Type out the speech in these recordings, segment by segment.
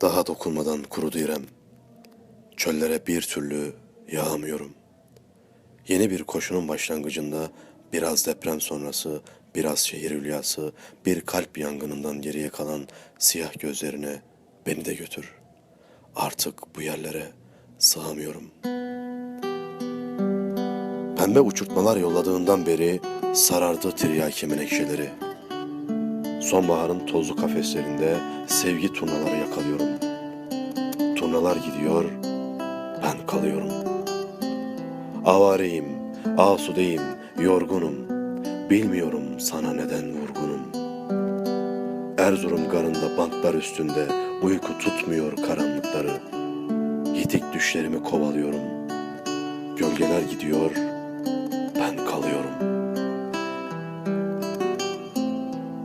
Daha dokunmadan kurudu İrem. Çöllere bir türlü yağamıyorum. Yeni bir koşunun başlangıcında biraz deprem sonrası, biraz şehir hülyası, bir kalp yangınından geriye kalan siyah gözlerine beni de götür. Artık bu yerlere sığamıyorum. Pembe uçurtmalar yolladığından beri sarardı tiryaki menekşeleri. Sonbaharın tozlu kafeslerinde sevgi turnaları yakalıyorum. Turnalar gidiyor, ben kalıyorum. Avareyim, asudeyim, yorgunum. Bilmiyorum sana neden vurgunum. Erzurum garında banklar üstünde uyku tutmuyor karanlıkları. Yitik düşlerimi kovalıyorum. Gölgeler gidiyor,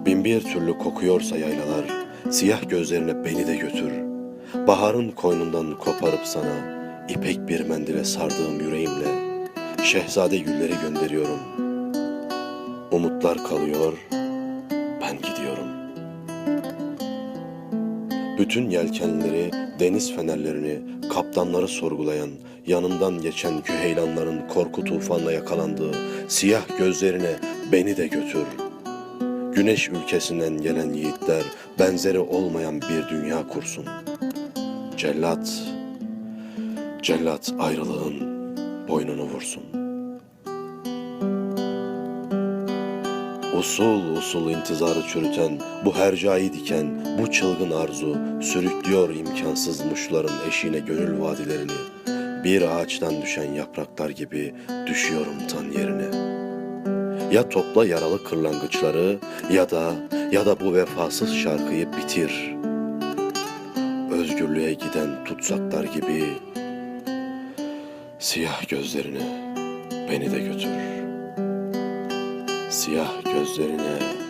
Bin bir türlü kokuyorsa yaylalar, siyah gözlerine beni de götür. Baharın koynundan koparıp sana, ipek bir mendile sardığım yüreğimle, şehzade gülleri gönderiyorum. Umutlar kalıyor, ben gidiyorum. Bütün yelkenleri, deniz fenerlerini, kaptanları sorgulayan, yanından geçen küheylanların korku tufanla yakalandığı siyah gözlerine beni de götür. Güneş ülkesinden gelen yiğitler benzeri olmayan bir dünya kursun. Cellat, cellat ayrılığın boynunu vursun. Usul usul intizarı çürüten, bu hercai diken, bu çılgın arzu sürüklüyor imkansız muşların eşiğine gönül vadilerini. Bir ağaçtan düşen yapraklar gibi düşüyorum tan yerine. Ya topla yaralı kırlangıçları ya da ya da bu vefasız şarkıyı bitir. Özgürlüğe giden tutsaklar gibi siyah gözlerine beni de götür. Siyah gözlerine